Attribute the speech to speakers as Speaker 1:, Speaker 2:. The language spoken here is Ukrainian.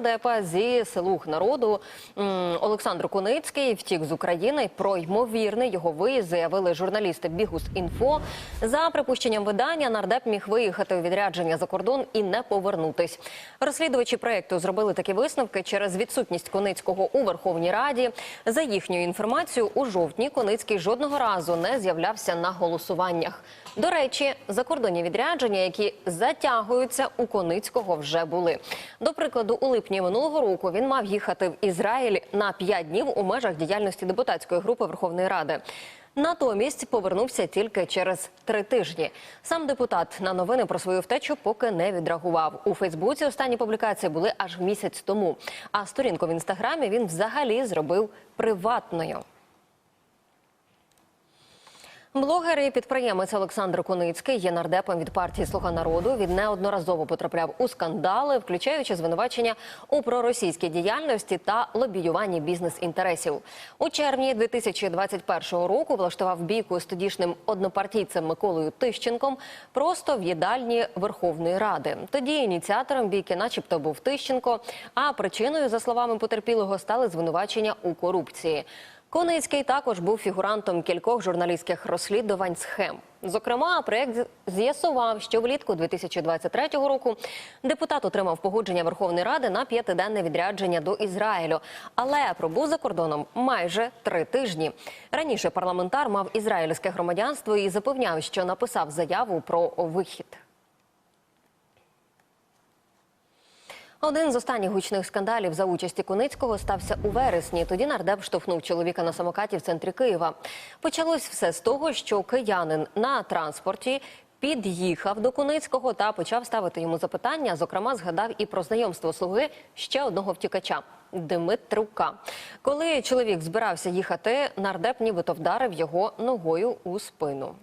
Speaker 1: нардепа зі слуг народу Олександр Куницький втік з України. Про ймовірний його виїзд заявили журналісти Бігус Інфо. За припущенням видання, нардеп міг виїхати у відрядження за кордон і не повернутись. Розслідувачі проєкту зробили такі висновки через відсутність Куницького у Верховній Раді. За їхньою інформацією, у жовтні Куницький жодного разу не з'являвся на голосуваннях. До речі, закордонні відрядження, які затягуються, у Коницького вже були. До прикладу, у липні минулого року він мав їхати в Ізраїль на 5 днів у межах діяльності депутатської групи Верховної Ради. Натомість повернувся тільки через три тижні. Сам депутат на новини про свою втечу поки не відреагував. У Фейсбуці останні публікації були аж місяць тому. А сторінку в інстаграмі він взагалі зробив приватною. Блогер і підприємець Олександр Куницький є нардепом від партії Слуга народу. Він неодноразово потрапляв у скандали, включаючи звинувачення у проросійській діяльності та лобіюванні бізнес-інтересів. У червні 2021 року влаштував бійку з тодішнім однопартійцем Миколою Тищенком просто в їдальні Верховної Ради. Тоді ініціатором бійки, начебто, був Тищенко. А причиною, за словами потерпілого, стали звинувачення у корупції. Коницький також був фігурантом кількох журналістських розслідувань схем. Зокрема, проект з'ясував, що влітку 2023 року депутат отримав погодження Верховної Ради на п'ятиденне відрядження до Ізраїлю, але пробув за кордоном майже три тижні. Раніше парламентар мав ізраїльське громадянство і запевняв, що написав заяву про вихід. Один з останніх гучних скандалів за участі Куницького стався у вересні. Тоді нардеп штовхнув чоловіка на самокаті в центрі Києва. Почалось все з того, що киянин на транспорті під'їхав до Куницького та почав ставити йому запитання. Зокрема, згадав і про знайомство слуги ще одного втікача. Димитрука. Коли чоловік збирався їхати, нардеп нібито вдарив його ногою у спину.